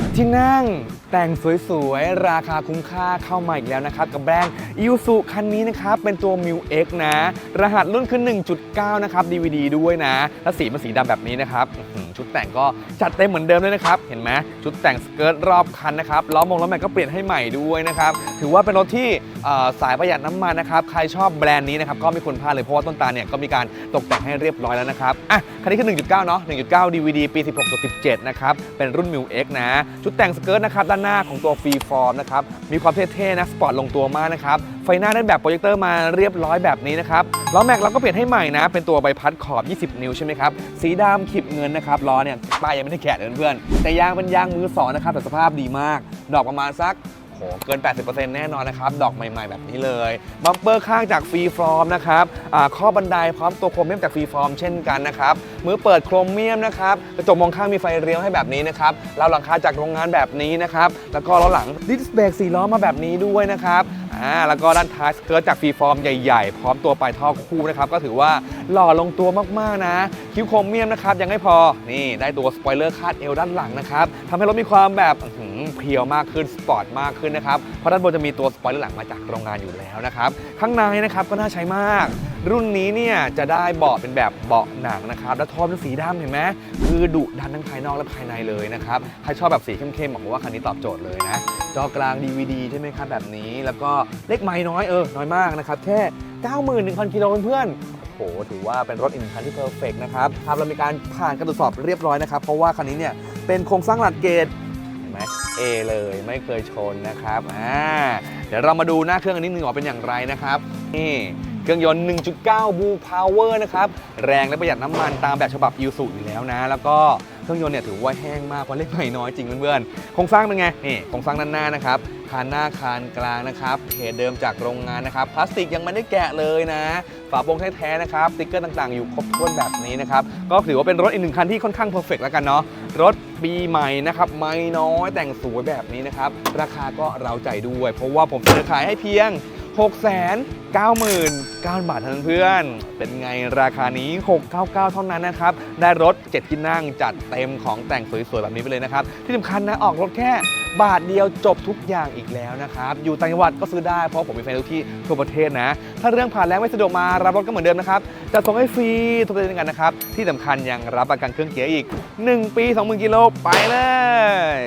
7 ที่นั่ง แต่งสวยๆ ราคาคุ้มค่าเข้ามาอีกแล้วนะครับ กับแบรนด์อิวสุคันนี้นะครับ เป็นตัว m ิ X นะ รหัสรุ่นคือ 1.9 นะครับ DVD ด้วยนะ แล้วสีมันสีดำแบบนี้นะครับชุดแต่งก็จัดเต็มเหมือนเดิมเลยนะครับ เห็นไหมชุดแต่งสเกิร์ตรอบคันนะครับล้อมงล้อแม็กก็เปลี่ยนให้ใหม่ด้วยนะครับ ถือว่าเป็นรถที่สายประหยัดน้ำมันนะครับ ใครชอบแบรนด์นี้นะครับก็ไม่ควรพลาดเลยเพราะว่าต้นตาลเนี่ยก็มีการตกแต่งให้เรียบร้อยแล้วนะครับ อะ คันนี้คือ 1.9 เนาะ 1.9 DVD ปี 16-17 นะครับ เป็นรุ่น m ิ X นะ ชุดแต่งสเกิร์ตนะครับด้านหน้าของตัวฟรีฟอร์มนะครับ มีความเท่ๆนะสปอร์ตลงตัวมากนะครับ ไฟหน้าด้แบบโปรเจคเตอร์มาเรียบร้อยแบบนี้นะครับล้อแม็กเราก็เปลี่ยนให้ใหม่นะ เป็นตัวใบพัดขอบ 20 นิ้วใช่ไหมครับ สีดำขีบเงินนะครับล้อเนี่ยป้ายยังไม่ได้แกะเลยเพื่อนๆแต่ยางเป็นยางมือสองนะครับแต่สภาพดีมาก ดอกประมาณสัก เกิน 80%แน่นอนนะครับ ดอกใหม่ๆ แบบนี้เลย บัมเปอร์ข้างจากฟรีฟอร์มนะครับข้อบันไดพร้อมตัวโครเมียมจากฟรีฟอร์มเช่นกันนะครับมือเปิดโครเมียมนะครับกระจกมองข้างมีไฟเลี้ยวให้แบบนี้นะครับเราวหลังคาจากโรงงานแบบนี้นะครับแล้วก็ล้อหลังดิสเบรกสีล้อมาแบบนี้ด้วยนะครับอ่าแล้วก็ด้านท้ายสเกิร์ตจากฟรีฟอร์มใหญ่ ๆ พร้อมตัวปลายท่อคู่นะครับก็ถือว่าหล่อลงตัวมากๆนะคิ้วโครเมียมนะครับยังไม่พอนี่ได้ตัวสปอยเลอร์คาดเอวด้านหลังนะครับทำให้รถมีความแบบเพียวมากขึ้นสปอร์ตมากขึ้นนะครับเพราะด้านบนจะมีตัวสปอยเลอร์หลังมาจากโรงงานอยู่แล้วนะครับข้างในนะครับก็น่าใช้มาก รุ่นนี้เนี่ยจะได้เบาะเป็นแบบเบาะหนังนะครับแล้วทอเป็นสีดำเห็นไหมคือดุดันทั้งภายนอกและภายในเลยนะครับใครชอบแบบสีเข้มๆบอกว่าคันนี้ตอบโจทย์เลยนะจอกลาง DVD ใช่ไหมครับแบบนี้ แล้วก็เลขไม้น้อยเออน้อยมากนะครับแค่91,000กิโลเพื่อน ถือว่าเป็นรถอีกหนึ่งคันที่เพอร์เฟกนะครับครับเรามีการผ่านการตรวจสอบเรียบร้อยนะครับ เพราะว่าคันนี้เนี่ยเป็นโครงสร้างหลักเกตเห็นไหม A เลยไม่เคยชนนะครับอ่าเดี๋ยวเรามาดูหน้าเครื่องอันนี้หนึ่งว่าเป็นอย่างไรนะครับนี่เครื่องยนต์ 1.9 บูพาวเวอร์นะครับ แรงและประหยัดน้ำมันตามแบบฉบับยูสุอยู่แล้วนะ แล้วก็ เครื่องยนต์เนี่ยถือว่าแห้งมากเพราะเล็กใหม่น้อยจริงเพื่อนๆโครงสร้างเป็นไงนี่โครงสร้างด้านหน้านะครับคานหน้าคานกลางนะครับเพจเดิมจากโรงงานนะครับพลาสติกยังไม่ได้แกะเลยนะฝาโปร่งแท้ๆนะครับสติ๊กเกอร์ต่างๆ อยู่ครบถ้วนแบบนี้นะครับก็ถือว่าเป็นรถอีกหนึ่งคันที่ค่อนข้างเพอร์เฟกแล้วกันเนาะรถปีใหม่นะครับไม่น้อยแต่งสวยแบบนี้นะครับราคาก็เราใจด้วย เพราะว่าผมเสนอขายให้เพียง 6 9 9 0 0 0บาทเท่านั้นเพื่อน เป็นไงราคานี้ 699 เท่านั้นนะครับ ได้รถ 7 ที่นั่งจัดเต็มของแต่งสวยๆ แบบนี้ไปเลยนะครับ ที่สำคัญนะ ออกรถแค่บาทเดียวจบทุกอย่างอีกแล้วนะครับ อยู่ต่างจังหวัดก็ซื้อได้เพราะผมมีแฟนทุกที่ทั่วประเทศนะ ถ้าเรื่องผ่านแล้วไม่สะดวกมารับรถก็เหมือนเดิมนะครับจะส่งให้ฟรีทุกประเทศกันนะครับ ที่สำคัญยังรับประกันเครื่องเกียร์อีก 1 ปี 20,000กิโลไปเลย